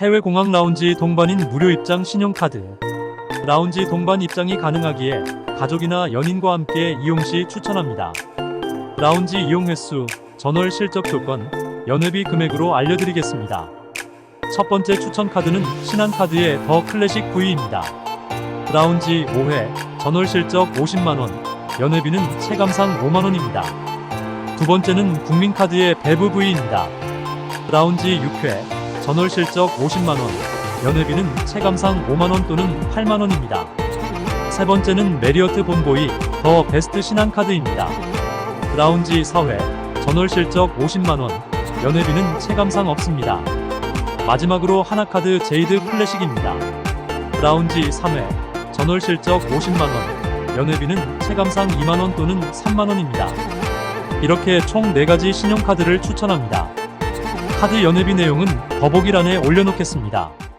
해외 공항 라운지 동반인 무료 입장 신용카드. 라운지 동반 입장이 가능하기에 가족이나 연인과 함께 이용 시 추천합니다. 라운지 이용 횟수, 전월 실적 조건, 연회비 금액으로 알려드리겠습니다. 첫 번째 추천 카드는 신한카드의 더 클래식 V입니다. 라운지 5회, 전월 실적 50만원, 연회비는 체감상 5만원입니다. 두 번째는 국민카드의 배부 V입니다. 라운지 6회, 전월 실적 50만원, 연회비는 체감상 5만원 또는 8만원입니다. 세 번째는 메리어트 본보이 더 베스트 신한카드입니다. 라운지 4회, 전월 실적 50만원, 연회비는 체감상 없습니다. 마지막으로 하나카드 제이드 클래식입니다. 라운지 3회, 전월 실적 50만원, 연회비는 체감상 2만원 또는 3만원입니다. 이렇게 총 4가지 신용카드를 추천합니다. 카드 연회비 내용은 더보기란에 올려놓겠습니다.